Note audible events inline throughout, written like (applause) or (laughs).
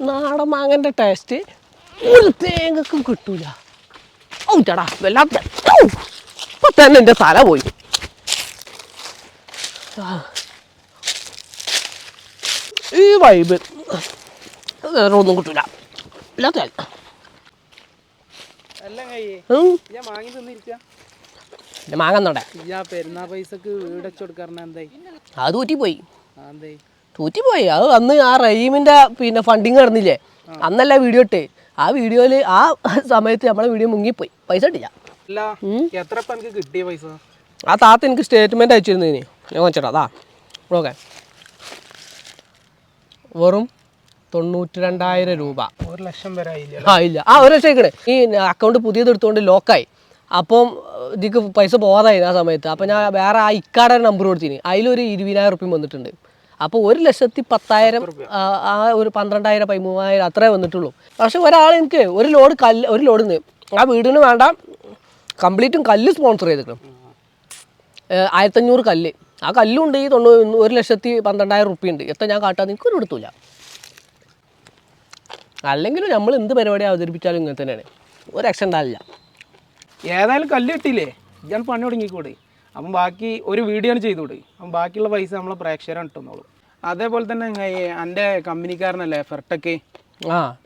നാടൻ മാങ്ങന്റെ ടേസ്റ്റ് ഒരു തേങ്ങക്കും കിട്ടൂല. ഔ ചേടാ വല്ലാത്ത അപ്പൊ ഇപ്പൊ തന്നെ എന്റെ തല പോയി. ഈ വൈബ് വേറെ ഒന്നും കിട്ടൂല. വല്ലാത്ത മാങ്ങന്നോടെ പെരുന്നാ പൈസക്ക് കൊടുക്കാറുണ്ട് എന്തായി? അത് പോയി ആ, എന്തായി? തൂറ്റിപ്പോയി. അത് അന്ന് ആ റഹീമിന്റെ പിന്നെ ഫണ്ടിങ് നടന്നില്ലേ? അന്നല്ല വീഡിയോ ഇട്ടേ. ആ വീഡിയോയിൽ ആ സമയത്ത് നമ്മളെ വീഡിയോ മുങ്ങിപ്പോയി. പൈസ ഇട്ടില്ല. എത്ര കിട്ടിയ പൈസ? ആ താത്ത എനിക്ക് സ്റ്റേറ്റ്മെന്റ് അയച്ചിരുന്നതിന് ഞാൻ വെച്ചിട്ടാ അതാ. ഓക്കെ വെറും തൊണ്ണൂറ്റി രണ്ടായിരം രൂപ. ഒരു ലക്ഷം വരെ ആ ഇല്ല. ആ ഒരു ലക്ഷം ഈ അക്കൗണ്ട് പുതിയത് എടുത്തുകൊണ്ട് ലോക്കായി അപ്പം ഇതിക്ക് പൈസ പോകാതായി ആ സമയത്ത്. അപ്പം ഞാൻ വേറെ ആ ഇക്കാടെ നമ്പർ കൊടുത്തിന്. അതിലൊരു ഇരുപതിനായിരം റുപ്യം വന്നിട്ടുണ്ട്. അപ്പോൾ ഒരു ലക്ഷത്തി പത്തായിരം ആ, ഒരു പന്ത്രണ്ടായിരം പതിമൂവായിരം അത്രേ വന്നിട്ടുള്ളൂ. പക്ഷെ ഒരാൾ എനിക്ക് ഒരു ലോഡ് കല്ല് ഒരു ലോഡ് ആ വീടിന് വേണ്ട കംപ്ലീറ്റും കല്ല് സ്പോൺസർ ചെയ്തിട്ടുണ്ട്. ആയിരത്തഞ്ഞൂറ് കല്ല്. ആ കല്ലും ഉണ്ട് ഈ തൊണ്ണൂ ഒരു ലക്ഷത്തി പന്ത്രണ്ടായിരം റുപ്യ ഉണ്ട് എത്ര ഞാൻ കാട്ടാൻ ഒരു എടുത്തില്ല അല്ലെങ്കിലും നമ്മൾ എന്ത് പരിപാടി അവതരിപ്പിച്ചാലും ഇങ്ങനെ തന്നെയാണ്. ഒരു ആക്ഷൻ ഉണ്ടാവില്ല. ഏതായാലും കല്ല് കിട്ടിയില്ലേ? ഞാൻ പണി തുടങ്ങിക്കൂടെ. അപ്പം ബാക്കി ഒരു വീഡിയോ ആണ് ചെയ്തുകൂടെ. അപ്പം ബാക്കിയുള്ള പൈസ നമ്മളെ പ്രേക്ഷകരാണ് കിട്ടുന്നുള്ളൂ അതേപോലെ തന്നെ എന്റെ കമ്പനിക്കാരനല്ലേ ഫെർട്ടക്ക്?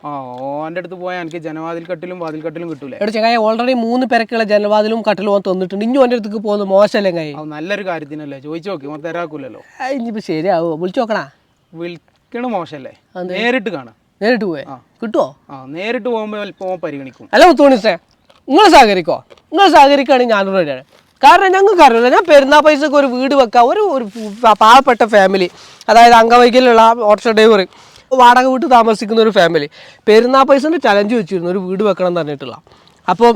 ഓന്റെ അടുത്ത് പോയാൽ എനിക്ക് ജനവാതിൽ കട്ടിലും വാതിൽ കട്ടിലും? കിട്ടൂലേ എവിടെ ചങ്ങായി ഓൾറെഡി മൂന്ന് പേരക്കുള്ള ജനവാതിലും കട്ടിലും ഓൻ തന്നിട്ടുണ്ട്. ഇനി ഓന്റെ അടുത്തേക്ക് പോകുന്നത് മോശമല്ലേ നല്ലൊരു കാര്യത്തിനല്ലേ? ചോദിച്ചു നോക്കി മൊത്തം തരാക്കൂലല്ലോ. ഇനിയിപ്പോ ശരിയാവോ? വിളിച്ചു നോക്കണാ? വിളിക്കണ മോശമല്ലേ? നേരിട്ട് കാണാം. നേരിട്ട് പോയേ കിട്ടുമോ ആ നേരിട്ട് പോകുമ്പോൾ പരിഗണിക്കും. അല്ല മുത്തോണിസേ നിങ്ങൾ സഹകരിക്കോ? നിങ്ങൾ സഹകരിക്കുകയാണെങ്കിൽ ഞാനൂറ് റെഡിയാണ് കാരണം ഞങ്ങൾക്ക് അറിയില്ല ഞാൻ പെരുന്നാൾ പൈസക്ക് ഒരു വീട് വെക്കാം. ഒരു ഒരു പാവപ്പെട്ട ഫാമിലി അതായത് അംഗവൈകല്യമുള്ള ഓട്ടോ ഡ്രൈവർ വാടക വീട്ട് താമസിക്കുന്ന ഒരു ഫാമിലി പെരുന്നാൾ പൈസന്റെ ചലഞ്ച് വെച്ചിരുന്നു. ഒരു വീട് വെക്കണം എന്ന് പറഞ്ഞിട്ടുള്ള. അപ്പം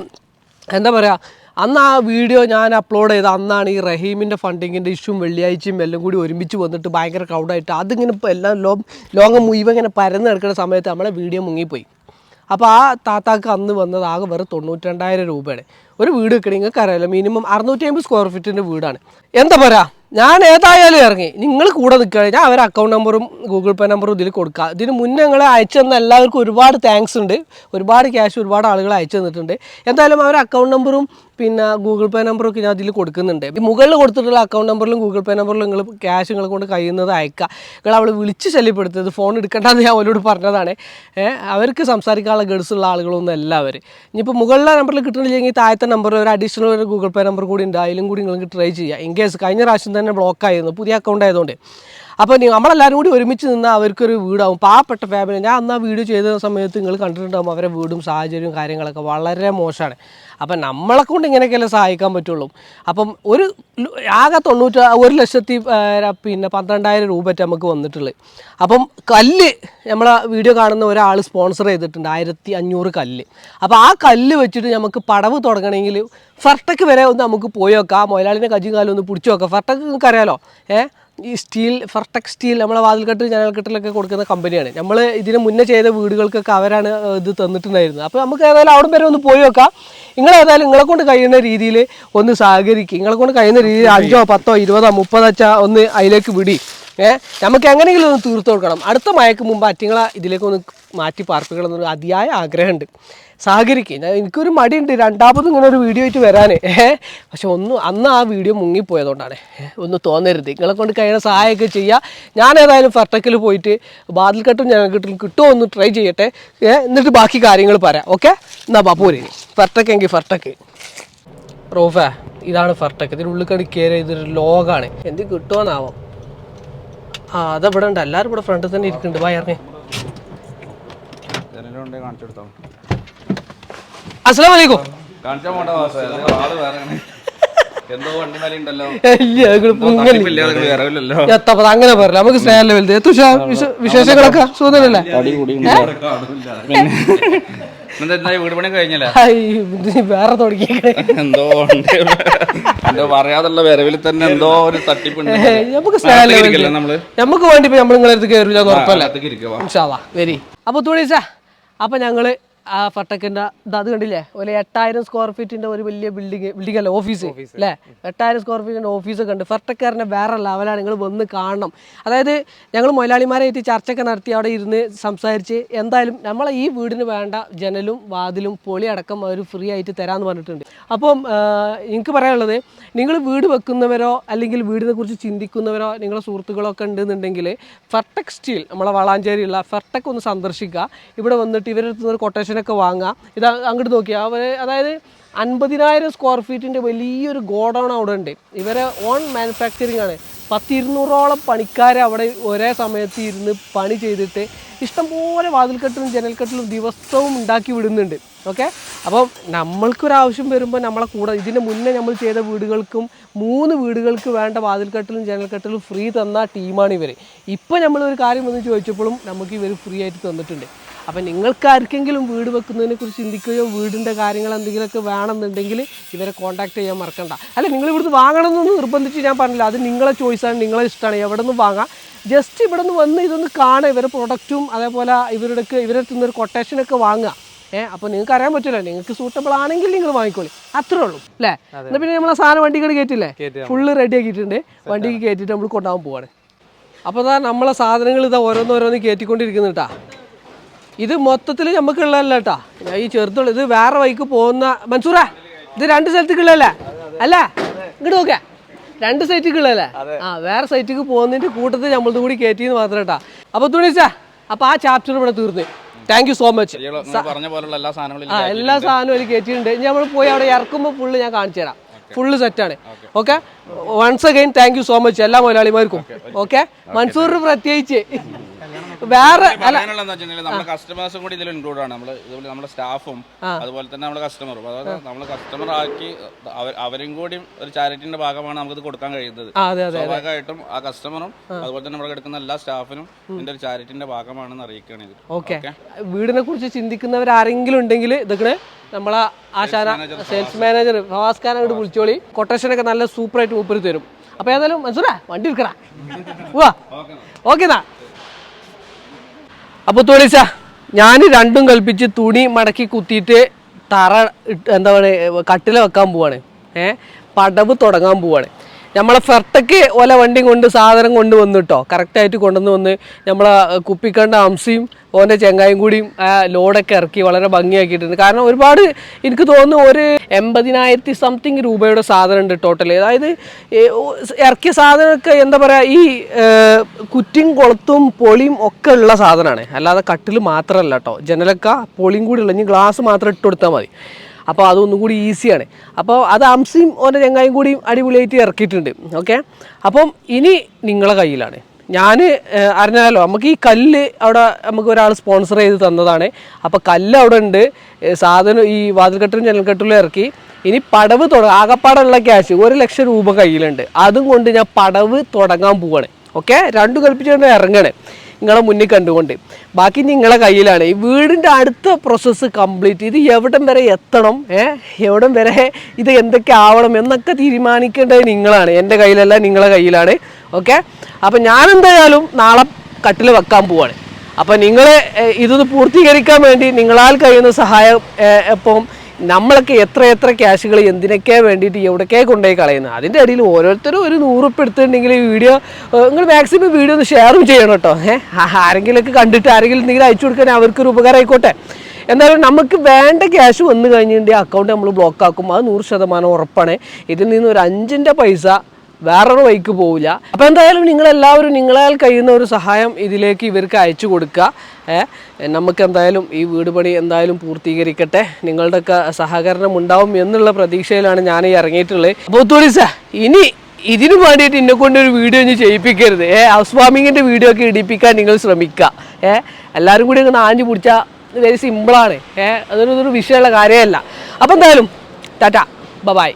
എന്താ പറയുക അന്ന് ആ വീഡിയോ ഞാൻ അപ്ലോഡ് ചെയ്ത അന്നാണ് ഈ റഹീമിന്റെ ഫണ്ടിങ്ങിന്റെ ഇഷ്യൂം വെള്ളിയാഴ്ചയും എല്ലാം കൂടി ഒരുമിച്ച് വന്നിട്ട് ഭയങ്കര ക്രൗഡായിട്ട് അതിങ്ങനെ എല്ലാം ലോ ലോകം മുഴുവൻ ഇങ്ങനെ പരന്ന് കിടക്കുന്ന സമയത്ത് നമ്മളെ വീഡിയോ മുങ്ങിപ്പോയി. അപ്പോൾ ആ താത്താക്ക് അന്ന് വന്നത് ആകെ വെറും തൊണ്ണൂറ്റി രണ്ടായിരം രൂപയാണ്. ഒരു വീട് വെക്കണേ നിങ്ങൾക്ക് അറിയാലോ മിനിമം അറുന്നൂറ്റി അമ്പത് സ്ക്വയർ ഫീറ്റിന്റെ വീടാണ്. എന്താ പറയുക ഞാൻ ഏതായാലും ഇറങ്ങി. നിങ്ങൾ കൂടെ നിൽക്കുകയാണ്. ഞാൻ അവരെ അക്കൗണ്ട് നമ്പറും ഗൂഗിൾ പേ നമ്പറും ഇതിൽ കൊടുക്കുക ഇതിന് മുന്നേ നിങ്ങൾ അയച്ചു തന്ന എല്ലാവർക്കും ഒരുപാട് താങ്ക്സ് ഉണ്ട്. ഒരുപാട് ക്യാഷ് ഒരുപാട് ആളുകൾ അയച്ചു തന്നിട്ടുണ്ട്. എന്തായാലും അവരെ അക്കൗണ്ട് നമ്പറും പിന്നെ ഗൂഗിൾ പേ നമ്പർ ഒക്കെ ഞാൻ അതിൽ കൊടുക്കുന്നുണ്ട്. മുകളിൽ കൊടുത്തിട്ടുള്ള അക്കൗണ്ട് നമ്പറിലും ഗൂഗിൾ പേ നമ്പറിലും നിങ്ങൾ ക്യാഷ് നിങ്ങൾ കൊണ്ട് കഴിയുന്നത് അയക്കുക. നിങ്ങൾ അവൾ വിളിച്ച് ശല്യപ്പെടുത്തരുത്. ഫോൺ എടുക്കേണ്ടതെന്ന് ഞാൻ അവരോട് പറഞ്ഞതാണ്. അവർക്ക് സംസാരിക്കാനുള്ള ഗഡ്സുള്ള ആളുകളൊന്നും അല്ല അവർ ഇനിയിപ്പോൾ മുകളിലെ നമ്പറിൽ കിട്ടണില്ലെങ്കിൽ താഴത്തെ നമ്പറിൽ ഒരു അഡീഷണൽ ഒരു ഗൂഗിൾ പേ നമ്പർ കൂടി ഉണ്ട്. അതിലും കൂടി നിങ്ങൾക്ക് ട്രൈ ചെയ്യുക. ഇൻ കേസ് കഴിഞ്ഞ പ്രാവശ്യം തന്നെ ബ്ലോക്ക് ആയിരുന്നു. പുതിയ അക്കൗണ്ട് ആയതുകൊണ്ട്. അപ്പോൾ നമ്മളെല്ലാവരും കൂടി ഒരുമിച്ച് നിന്നാൽ അവർക്കൊരു വീടാവും. പാവപ്പെട്ട ഫാമിലി ഞാൻ അന്ന് ആ വീഡിയോ ചെയ്ത സമയത്ത് നിങ്ങൾ കണ്ടിട്ടുണ്ടാകും അവരെ വീടും സാഹചര്യവും കാര്യങ്ങളൊക്കെ വളരെ മോശമാണ്. അപ്പം നമ്മളെ കൊണ്ട് ഇങ്ങനെയൊക്കെയല്ലേ സഹായിക്കാൻ പറ്റുള്ളൂ. അപ്പം ഒരു ആകെ തൊണ്ണൂറ്റ ഒരു ലക്ഷത്തി പിന്നെ പന്ത്രണ്ടായിരം രൂപ നമുക്ക് വന്നിട്ടുള്ളത്. അപ്പം കല്ല് നമ്മളെ വീഡിയോ കാണുന്ന ഒരാൾ സ്പോൺസർ ചെയ്തിട്ടുണ്ട്. ആയിരത്തി അഞ്ഞൂറ് കല്ല്. അപ്പോൾ ആ കല്ല് വെച്ചിട്ട് നമുക്ക് പടവ് തുടങ്ങണമെങ്കിൽ ഫർട്ടക്ക് വരെ ഒന്ന് നമുക്ക് പോയി നോക്കാം ആ മുതലാളിനെ കജ്ജും ഒന്ന് പിടിച്ചു നോക്കാം ഫർട്ടക്ക് നിങ്ങൾക്ക് അറിയാലോ ഏഹ് ഈ സ്റ്റീൽ ഫർട്ടക് സ്റ്റീൽ നമ്മളെ വാതിൽക്കെട്ട് ജനൽക്കെട്ടിലൊക്കെ കൊടുക്കുന്ന കമ്പനിയാണ്. നമ്മൾ ഇതിന് മുന്നേ ചെയ്ത വീടുകൾക്കൊക്കെ അവരാണ് ഇത് തന്നിട്ടുണ്ടായിരുന്നത്. അപ്പോൾ നമുക്ക് ഏതായാലും അവിടെ വരെ ഒന്ന് പോയി വെക്കാം നിങ്ങൾ ഏതായാലും നിങ്ങളെ കൊണ്ട് കഴിയുന്ന രീതിയിൽ ഒന്ന് സഹകരിക്കും. നിങ്ങളെ കൊണ്ട് കഴിയുന്ന രീതിയിൽ അഞ്ചോ പത്തോ ഇരുപതോ മുപ്പതോ ഒന്ന് അതിലേക്ക് വിടി. ഏഹ് നമുക്ക് എങ്ങനെയെങ്കിലും ഒന്ന് തീർത്തു കൊടുക്കണം. അടുത്ത മഴയ്ക്ക് മുമ്പ് അറ്റിങ്ങളെ ഇതിലേക്ക് ഒന്ന് മാറ്റി പാർപ്പിക്കണം എന്നൊരു അതിയായ ആഗ്രഹമുണ്ട്. സഹകരിക്കും. ഞാൻ എനിക്കൊരു മടിയുണ്ട്. രണ്ടാമതും ഇങ്ങനെ ഒരു വീഡിയോ ആയിട്ട് വരാൻ പക്ഷെ ഒന്ന് അന്ന് ആ വീഡിയോ മുങ്ങിപ്പോയതുകൊണ്ടാണ്. ഒന്ന് തോന്നരുത്. നിങ്ങളെ കൊണ്ട് കഴിയുന്ന സഹായമൊക്കെ ചെയ്യുക ഞാൻ ഏതായാലും ഫർട്ടക്കിൽ പോയിട്ട് ബാതിൽ കെട്ടും ഞങ്ങൾക്കിട്ടും കിട്ടുമോ ഒന്ന് ട്രൈ ചെയ്യട്ടെ. എന്നിട്ട് ബാക്കി കാര്യങ്ങൾ പറയാം. ഓക്കെ? എന്നാ ബാപ്പൂരി ഫർട്ടക്കെങ്കിൽ ഫർട്ടക്ക് റോഫ ഇതാണ് ഫർട്ടക്ക്. ഇതിനുള്ളിൽ കണി കയറി ഇതൊരു ലോകാണ്. എന്ത് കിട്ടുമെന്നാവോ ആ അതവിടെ ഉണ്ട്. എല്ലാവരും ഇവിടെ ഫ്രണ്ടിൽ തന്നെ ഇരിക്കുന്നുണ്ട്. വാ ഇറങ്ങി. അസ്സലാം വലൈക്കും കാണിച്ചാ പോണ്ട വാസേ ആൾ വേറെ എന്തോ വണ്ടി അങ്ങനെ പറയില്ല നമുക്ക് സ്നേഹമല്ലേ വലുത്. തുഷാ വിശേഷങ്ങളൊക്കെ? സുഖമല്ലേ വീട് പണി കഴിഞ്ഞല്ലേ? വേറെ തുടങ്ങിയേക്കണേ. എന്തോ എന്തോ പറയാതുള്ള വരവിൽ തന്നെ എന്തോ ഒരു തട്ടിപ്പുണ്ട്. നമുക്ക് സ്നേഹമല്ലേ നമ്മൾ? നമുക്ക് വേണ്ടി നമ്മൾ നിങ്ങളെ അടുത്ത് കയറില്ല ഉറപ്പല്ലേ? വരി. അപ്പോൾ തുണീസ അപ്പോൾ ഞങ്ങൾ ആ ഫട്ടക്കിന്റെ അത് കണ്ടില്ലേ? ഒരു എട്ടായിരം സ്ക്വയർ ഫീറ്റിന്റെ ഒരു വലിയ ബിൽഡിംഗ് ബിൽഡിംഗ് അല്ല? ഓഫീസ് അല്ലേ? എട്ടായിരം സ്ക്വയർ ഫീറ്റിന്റെ ഓഫീസൊക്കെ ഉണ്ട് ഫട്ടക്കാരന്റെ വേറെ ലെവലാണ് നിങ്ങൾ വന്ന് കാണണം. അതായത് ഞങ്ങൾ മൊലാളിമാരായിട്ട് ചർച്ചയൊക്കെ നടത്തി അവിടെ ഇരുന്ന് സംസാരിച്ച് എന്തായാലും നമ്മളെ ഈ വീടിന് വേണ്ട ജനലും വാതിലും പൊളി അടക്കം അവർ ഫ്രീ ആയിട്ട് തരാമെന്ന് പറഞ്ഞിട്ടുണ്ട്. അപ്പം എനിക്ക് പറയാനുള്ളത് നിങ്ങൾ വീട് വെക്കുന്നവരോ അല്ലെങ്കിൽ വീടിനെ കുറിച്ച് ചിന്തിക്കുന്നവരോ നിങ്ങളെ സുഹൃത്തുക്കളോ ഒക്കെ ഉണ്ടെന്നുണ്ടെങ്കിൽ ഫർട്ടക് സ്റ്റീൽ നമ്മളെ വളാഞ്ചേരിയുള്ള ഫർട്ടക് ഒന്ന് സന്ദർശിക്കുക. ഇവിടെ വന്നിട്ട് ഇവരുടെ ഒരു നിന്ന് കൊട്ടേഷനൊക്കെ വാങ്ങുക ഇത് അങ്ങോട്ട് നോക്കിയാൽ അവർ അതായത് അൻപതിനായിരം സ്ക്വയർ ഫീറ്റിന്റെ വലിയൊരു ഗോഡൗൺ അവിടെ ഉണ്ട്. ഇവരെ ഓൺ മാനുഫാക്ചറിങ് ആണ്. പത്തിരുന്നൂറോളം പണിക്കാരെ അവിടെ ഒരേ സമയത്ത് ഇരുന്ന് പണി ചെയ്തിട്ട് ഇഷ്ടംപോലെ വാതിൽക്കെട്ടിലും ജനൽക്കെട്ടിലും ദിവസവും ഉണ്ടാക്കി വിടുന്നുണ്ട്. ഓക്കെ അപ്പം നമ്മൾക്കൊരാവശ്യം വരുമ്പോൾ നമ്മളെ കൂടെ ഇതിന് മുന്നേ നമ്മൾ ചെയ്ത വീടുകൾക്കും മൂന്ന് വീടുകൾക്ക് വേണ്ട വാതിൽക്കെട്ടിലും ജനൽക്കെട്ടിലും ഫ്രീ തന്ന ടീമാണ് ഇവർ ഇപ്പോൾ നമ്മളൊരു കാര്യം വന്ന് ചോദിച്ചപ്പോഴും നമുക്ക് ഇവർ ഫ്രീ ആയിട്ട് തന്നിട്ടുണ്ട്. അപ്പം നിങ്ങൾക്ക് ആർക്കെങ്കിലും വീട് വെക്കുന്നതിനെ കുറിച്ച് ചിന്തിക്കുകയോ വീടിന്റെ കാര്യങ്ങൾ എന്തെങ്കിലുമൊക്കെ വേണമെന്നുണ്ടെങ്കിൽ ഇവരെ കോൺടാക്ട് ചെയ്യാൻ മറക്കണ്ട. അല്ല നിങ്ങൾ ഇവിടുന്ന് വാങ്ങണമെന്നൊന്നും നിർബന്ധിച്ച് ഞാൻ പറഞ്ഞില്ല. അത് നിങ്ങളെ ചോയ്സാണ് നിങ്ങളെ ഇഷ്ടമാണ്. എവിടെ നിന്ന് വാങ്ങാം? ജസ്റ്റ് ഇവിടെ നിന്ന് വന്ന് ഇതൊന്ന് കാണുക ഇവരുടെ പ്രൊഡക്റ്റും അതേപോലെ ഇവരുടെ ഇവരുടെ തിന്നൊരു ഒരു കൊട്ടേഷനൊക്കെ വാങ്ങുക. ഏഹ് അപ്പോൾ നിങ്ങൾക്ക് അറിയാൻ പറ്റില്ല നിങ്ങൾക്ക് സൂട്ടബിൾ ആണെങ്കിൽ നിങ്ങൾ വാങ്ങിക്കോളി. അത്രേ ഉള്ളൂ. അല്ലേ? എന്നാൽ പിന്നെ നമ്മളെ സാധനം വണ്ടിക്ക് കയറ്റില്ലേ ഫുള്ള് റെഡി ആക്കിയിട്ടുണ്ട്. വണ്ടിക്ക് കയറ്റിയിട്ട് നമ്മൾ കൊണ്ടാകാൻ പോവാണ്. അപ്പോൾ ഇതാ നമ്മളെ സാധനങ്ങൾ ഇതാ ഓരോന്നോരോന്ന് കയറ്റിക്കൊണ്ടിരിക്കുന്നുട്ടാ ഇത് മൊത്തത്തിൽ നമുക്കുള്ളതല്ല കേട്ടാ. ഞാൻ ഈ ചെറുത്തുള്ള ഇത് വേറെ വഴിക്ക് പോകുന്ന മൻസൂറ ഇത് രണ്ട് സ്ഥലത്തേക്കുള്ളതല്ലേ? അല്ല? ഇങ്ങോട്ട് നോക്കേ രണ്ട് സൈറ്റിക്കുള്ളതല്ലേ? ആ വേറെ സൈറ്റിക്ക് പോകുന്നതിന്റെ കൂട്ടത്തിൽ നമ്മളത് കൂടി കയറ്റിയെന്ന് മാത്രം കേട്ടാ. അപ്പൊ തുണിച്ചാ അപ്പൊ ആ ചാപ്റ്റർ ഇവിടെ തീർന്നു. താങ്ക് യു സോ മച്ച് നിങ്ങൾ പറഞ്ഞ പോലുള്ള എല്ലാ സാധനങ്ങളും ആ എല്ലാ സാധനവും അതിൽ കയറ്റിയിട്ടുണ്ട് ഇനി നമ്മൾ പോയി അവിടെ ഇറക്കുമ്പോൾ ഫുള്ള് ഞാൻ കാണിച്ചു തരാം. ഫുള്ള് സെറ്റാണ് okay once again thank you so much എല്ലാ മലയാളിമാർക്കും ഓക്കെ മൻസൂറിന് പ്രത്യേകിച്ച്. വേറെ നമ്മുടെ കസ്റ്റമേഴ്സും കൂടി ഇതിൽ ഇൻക്ലൂഡ് ആണ്. നമ്മൾ ഇതുപോലെ നമ്മുടെ സ്റ്റാഫും അതുപോലെ തന്നെ നമ്മുടെ കസ്റ്റമറും അതായത് നമ്മൾ കസ്റ്റമർ ആക്കി അവരും കൂടി ഒരു ചാരിറ്റിന്റെ ഭാഗമാണ് നമുക്കിത് കൊടുക്കാൻ കഴിയുന്നത്. സ്വാഭാവികമായിട്ടും ആ കസ്റ്റമറും അതുപോലെ തന്നെ നമ്മുടെ എടുക്കുന്ന എല്ലാ സ്റ്റാഫിനും ഇതിന്റെ ഒരു ചാരിറ്റിന്റെ ഭാഗമാണെന്ന് അറിയിക്കുകയാണ് ഇത്. ഓക്കെ. വീടിനെ കുറിച്ച് ചിന്തിക്കുന്നവർ ആരെങ്കിലും ഉണ്ടെങ്കിൽ ഇതൊക്കെ നമ്മളെ ആശാന സെയിൽസ് മാനേജർ ഫവാസ്. ഖാൻ അങ്ങോട്ട് വിളിച്ചോളി. കൊട്ടേഷനൊക്കെ നല്ല സൂപ്പറായിട്ട് മൂപ്പര് തരും. അപ്പോൾ ഏതായാലും മനസ്സിലാ വണ്ടി എടുക്കടാ. (laughs) വാ ഓക്കെ എന്നാ. അപ്പോൾ തോളിച്ച ഞാൻ രണ്ടും കൽപ്പിച്ച് തുണി മടക്കി കുത്തിയിട്ട് തറ എന്താ പറയുക കട്ടില വെക്കാൻ പോവാണ്. ഏഹ് പടവ് തുടങ്ങാൻ പോവാണ്. നമ്മളെ ഫെർട്ടക്ക് ഓല വണ്ടി കൊണ്ട് സാധനം കൊണ്ട് വന്നു കേട്ടോ കറക്റ്റായിട്ട് കൊണ്ടുവന്ന് വന്ന് നമ്മളെ കുപ്പിക്കണ്ട അംസിയും ഓന്റെ ചെങ്ങായും കൂടിയും ആ ലോഡൊക്കെ ഇറക്കി വളരെ ഭംഗിയാക്കിയിട്ടുണ്ട്. കാരണം ഒരുപാട് എനിക്ക് തോന്നുന്നു ഒരു എൺപതിനായിരത്തി സംതിങ് രൂപയുടെ സാധനം ഉണ്ട് ടോട്ടൽ അതായത് ഇറക്കിയ സാധനമൊക്കെ എന്താ പറയുക ഈ കുറ്റും കൊളത്തും പൊളിയും ഒക്കെ ഉള്ള സാധനമാണ്. അല്ലാതെ കട്ടിൽ മാത്രമല്ല കേട്ടോ ജനലൊക്കെ പൊളിയും കൂടി ഉള്ള ഇനി ഗ്ലാസ് മാത്രം ഇട്ട് കൊടുത്താൽ മതി. അപ്പോൾ അതൊന്നും കൂടി ഈസിയാണ്. അപ്പോൾ അത് അംസിയും ഓന്റെ ചെങ്ങായും കൂടിയും അടിപൊളിയായിട്ട് ഇറക്കിയിട്ടുണ്ട്. ഓക്കെ? അപ്പം ഇനി നിങ്ങളെ കയ്യിലാണ്. ഞാൻ അറിഞ്ഞാലോ നമുക്ക് ഈ കല്ല് അവിടെ നമുക്ക് ഒരാൾ സ്പോൺസർ ചെയ്ത് തന്നതാണ്. അപ്പോൾ കല്ല് അവിടെ ഉണ്ട്. സാധനം ഈ വാതിൽക്കെട്ടിലും ജനൽക്കെട്ടിലും ഇറക്കി. ഇനി പടവ് തുടങ്ങും ആകപ്പാടുള്ള ക്യാഷ് ഒരു ലക്ഷം രൂപ കയ്യിലുണ്ട്. അതും കൊണ്ട് ഞാൻ പടവ് തുടങ്ങാൻ പോവാണ്. ഓക്കെ? രണ്ടു കൽപ്പിച്ചുകൊണ്ട് ഇറങ്ങണേ. നിങ്ങളെ മുന്നിൽ കണ്ടുകൊണ്ട്. ബാക്കി നിങ്ങളെ കയ്യിലാണ്. ഈ വീടിന്റെ അടുത്ത പ്രോസസ്സ് കംപ്ലീറ്റ് ഇത് എവിടം വരെ എത്തണം ഏഹ് എവിടം വരെ ഇത് എന്തൊക്കെ ആവണം എന്നൊക്കെ തീരുമാനിക്കേണ്ടത് നിങ്ങളാണ്. എന്റെ കയ്യിലല്ല നിങ്ങളെ കയ്യിലാണ്. ഓക്കെ? അപ്പം ഞാൻ എന്തായാലും നാളെ കട്ടിൽ വെക്കാൻ പോവാണ്. അപ്പം നിങ്ങൾ ഇതൊന്ന് പൂർത്തീകരിക്കാൻ വേണ്ടി നിങ്ങളാൽ കഴിയുന്ന സഹായം ഏ, ഇപ്പം നമ്മളൊക്കെ എത്ര എത്ര ക്യാഷുകൾ എന്തിനൊക്കെ വേണ്ടിയിട്ട് എവിടേക്കേ കൊണ്ടുപോയി കളയുന്നത് അതിന്റെ ഇടയിൽ ഓരോരുത്തരും ഒരു നൂറുപ്പ് എടുത്തിട്ടുണ്ടെങ്കിൽ ഈ വീഡിയോ നിങ്ങൾ മാക്സിമം വീഡിയോ ഒന്ന് ഷെയറും ചെയ്യണം കേട്ടോ. ഏഹ് ആരെങ്കിലുമൊക്കെ കണ്ടിട്ട് ആരെങ്കിലും എന്തെങ്കിലും അയച്ചു കൊടുക്കാൻ അവർക്കൊരു ഉപകാരം ആയിക്കോട്ടെ. എന്തായാലും നമുക്ക് വേണ്ട ക്യാഷ് വന്നു കഴിഞ്ഞിട്ടുണ്ടെങ്കിൽ അക്കൗണ്ട് നമ്മൾ ബ്ലോക്ക് ആക്കും. അത് നൂറ് ശതമാനം ഉറപ്പാണ്. ഇതിൽ നിന്ന് ഒരു അഞ്ചിന്റെ പൈസ വേറൊരു വഴിക്ക് പോവില്ല. അപ്പോൾ എന്തായാലും നിങ്ങളെല്ലാവരും നിങ്ങളാൽ കഴിയുന്ന ഒരു സഹായം ഇതിലേക്ക് ഇവർക്ക് അയച്ചു കൊടുക്കുക. നമുക്ക് എന്തായാലും ഈ വീട് പണി എന്തായാലും പൂർത്തീകരിക്കട്ടെ. നിങ്ങളുടെയൊക്കെ സഹകരണം ഉണ്ടാവും എന്നുള്ള പ്രതീക്ഷയിലാണ് ഞാൻ ഈ ഇറങ്ങിയിട്ടുള്ളത്. അപ്പോൾ തുളിസ ഇനി ഇതിനു വേണ്ടിയിട്ട് എന്നെ കൊണ്ട് ഒരു വീഡിയോ ഇനി ചെയ്യിപ്പിക്കരുത്. ഏ ഹൗസ് വാമിങ്ങിന്റെ വീഡിയോ ഒക്കെ ഇടിപ്പിക്കാൻ നിങ്ങൾ ശ്രമിക്കുക. ഏ എല്ലാവരും കൂടി ഒന്ന് ആഞ്ഞു പിടിച്ചാൽ വെരി സിമ്പിളാണ് ഏ അതൊരു ഇതൊരു വിഷയമുള്ള കാര്യമല്ല. അപ്പോൾ എന്തായാലും ടാറ്റ ബ ബായ്